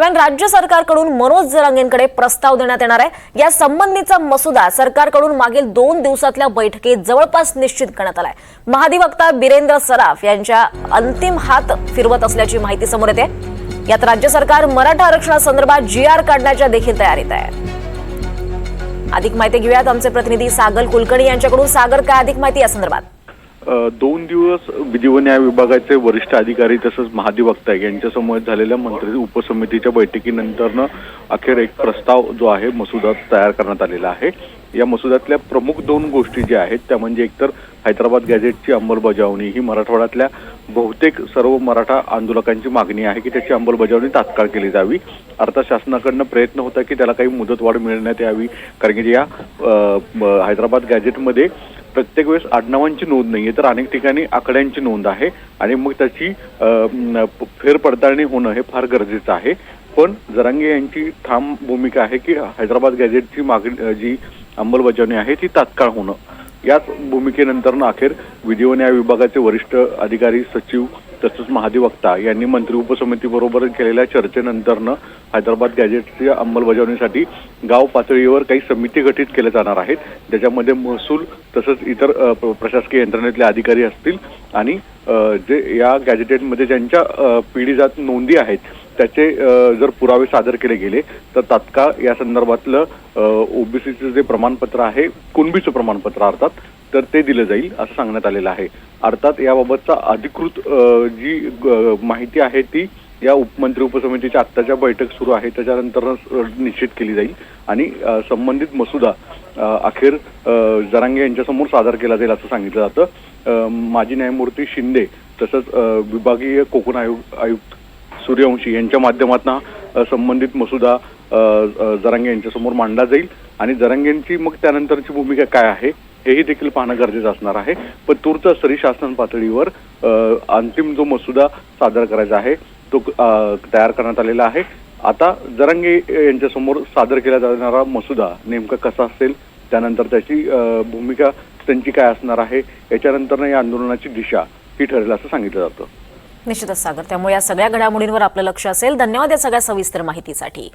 दरम्यान राज्य सरकारकडून मनोज जरांगेंकडे प्रस्ताव देण्यात येणार आहे. या संबंधीचा मसुदा सरकारकडून मागील दोन दिवसातल्या बैठकीत जवळपास निश्चित करण्यात आलाय. महाधिवक्ता बिरेंद्र सराफ यांच्या अंतिम हात फिरवत असल्याची माहिती समोर येते. यात राज्य सरकार मराठा आरक्षणासंदर्भात जी आर काढण्याच्या देखील तयारीत आहे. अधिक माहिती घेऊयात. आमचे प्रतिनिधी सागर कुलकर्णी यांच्याकडून. सागर काय अधिक माहिती या संदर्भात? दोन दिवस विधी व न्याय विभागाचे वरिष्ठ अधिकारी तसंच महाधिवक्ता यांच्यासमोर झालेल्या मंत्री उपसमितीच्या बैठकीनंतरनं अखेर एक प्रस्ताव जो आहे मसुदा तयार करण्यात आलेला आहे. या मसुद्यातल्या प्रमुख दोन गोष्टी ज्या आहेत त्या म्हणजे एकतर हैदराबाद गॅझेटची अंमलबजावणी ही मराठवाड्यातल्या बहुतेक सर्व मराठा आंदोलकांची मागणी आहे की त्याची अंमलबजावणी तात्काळ केली जावी. अर्थात शासनाकडनं प्रयत्न होता की त्याला काही मुदतवाढ मिळण्यात यावी. कारण की या हैदराबाद गॅझेटमध्ये प्रत्येक वेळेस आडनावांची नोंद नाही आहे तर अनेक ठिकाणी आकड्यांची नोंद आहे आणि मग त्याची फेरपडताळणी होणं हे फार गरजेचं आहे. पण जरांगे यांची ठाम भूमिका आहे की हैदराबाद गॅझेटची मागणी जी अंमलबजावणी आहे ती तात्काळ होणं. याच भूमिकेनंतर अखेर विधी व न्याय विभागाचे वरिष्ठ अधिकारी सचिव तसंच महाधिवक्ता यांनी मंत्री उपसमितीबरोबर केलेल्या चर्चेनंतरनं हैदराबाद गॅजेटच्या अंमलबजावणीसाठी गाव पातळीवर काही समिती गठीत केल्या जाणार आहेत. ज्याच्यामध्ये महसूल तसंच इतर प्रशासकीय यंत्रणेतले अधिकारी असतील आणि जे या गॅजेटेटमध्ये ज्यांच्या पिढी पिढीजात नोंदी आहेत त्याचे जर पुरावे सादर केले गेले तर तात्काळ या संदर्भातलं ओबीसीचं जे प्रमाणपत्र आहे कुणबीचं प्रमाणपत्र अर्थात तर ते दिलं जाईल असं सांगण्यात आलेलं आहे. अर्थात याबाबतचा अधिकृत जी ग- माहिती आहे ती या उपमंत्री उपसमितीच्या आत्ताच्या बैठक सुरू आहे. त्याच्यानंतर निश्चित केली जाईल. आणि संबंधित मसुदा अखेर जरांगे यांच्यासमोर सादर केला जाईल असं सांगितलं जातं. माजी न्यायमूर्ती शिंदे तसंच विभागीय कोकण आयुक्त सूर्यवंशी यांच्या माध्यमातून संबंधित मसुदा अ, जरांगे यांच्यासमोर मांडला जाईल. आणि जरांगेंची मग त्यानंतरची भूमिका काय आहे हेही देखील पाहणं गरजेचं असणार आहे. पण तूर्त सरी शासन पातळीवर अंतिम जो मसुदा सादर करायचा आहे तो तयार करण्यात आलेला आहे. आता जरांगे यांच्यासमोर सादर केला जाणारा मसुदा नेमका कसा असेल त्यानंतर त्याची भूमिका त्यांची काय असणार आहे याच्यानंतर या आंदोलनाची दिशा ही ठरेल असं सांगितलं जातं. निश्चितच सागर. त्यामुळे या सगळ्या घडामोडींवर आपलं लक्ष असेल. धन्यवाद या सगळ्या सविस्तर माहितीसाठी.